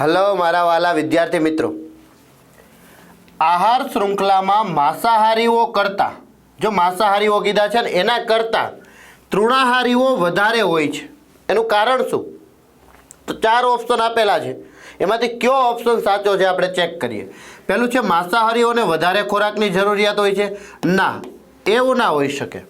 Hello મારા વાલા વિદ્યાર્થી મિત્રો. આહાર શૃંખલામાં માંસાહારીઓ કરતાં, જો માંસાહારીઓ કીધા છે ને, એના કરતાં તૃણાહારીઓ વધારે હોય છે. એનું કારણ શું? તો ચાર ઓપ્શન આપેલા છે. એમાંથી કયો ઓપ્શન સાચો છે આપણે ચેક કરીએ. પહેલું છે, માંસાહારીઓને વધારે ખોરાકની જરૂરિયાત હોય છે. ના, એવું ના હોઈ શકે.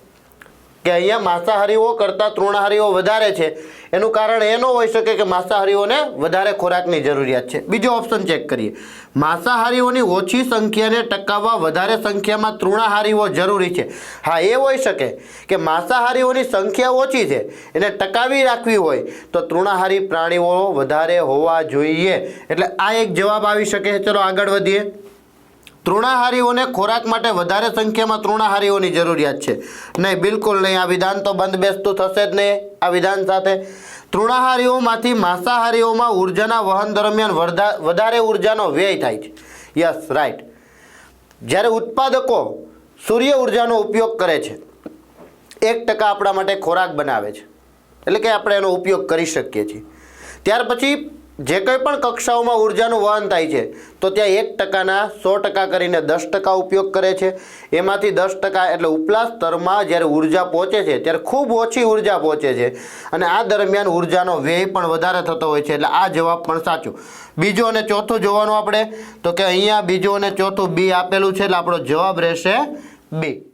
કે અહીંયા માંસાહારીઓ કરતાં તૃણાહારીઓ વધારે છે. એનું કારણ એ ન હોઈ શકે કે માંસાહારીઓને વધારે ખોરાકની જરૂરિયાત છે. બીજો ઓપ્શન ચેક કરીએ. માંસાહારીઓની ઓછી સંખ્યાને ટકાવવા વધારે સંખ્યામાં તૃણાહારીઓ જરૂરી છે. હા, એ હોઈ શકે કે માંસાહારીઓની સંખ્યા ઓછી છે, એને ટકાવી રાખવી હોય, તો તૃણાહારી પ્રાણીઓ વધારે હોવા જોઈએ. એટલે આ એક જવાબ આવી શકે છે. ચલો આગળ વધીએ. તૃણાહારીઓને ખોરાક માટે વધારે સંખ્યામાં તૃણાહારીઓની જરૂરિયાત છે. નહીં, બિલકુલ નહીં. આ વિધાન તો બંધ બેસતું થશે જ નહીં આ વિધાન સાથે. તૃણાહારીઓમાંથી માંસાહારીઓમાં ઉર્જાના વહન દરમિયાન વધારે ઉર્જાનો વ્યય થાય છે. Yes, right. જ્યારે ઉત્પાદકો સૂર્ય ઉર્જાનો ઉપયોગ કરે છે, એક ટકા આપણા માટે ખોરાક બનાવે છે. એટલે કે આપણે એનો ઉપયોગ કરી શકીએ છીએ. ત્યાર પછી જે કંઈ પણ કક્ષાઓમાં ઉર્જાનું વહન થાય છે, તો ત્યાં એક ટકાના સો ટકા કરીને દસ ટકા ઉપયોગ કરે છે. એમાંથી દસ ટકા એટલે ઉપલા સ્તરમાં જ્યારે ઊર્જા પહોંચે છે, ત્યારે ખૂબ ઓછી ઊર્જા પહોંચે છે. અને આ દરમિયાન ઉર્જાનો વ્યય પણ વધારે થતો હોય છે, એટલે આ જવાબ પણ સાચું. બીજો અને ચોથું જોવાનું આપણે, તો કે અહીંયા બીજું અને ચોથું બી આપેલું છે, એટલે આપણો જવાબ રહેશે બી.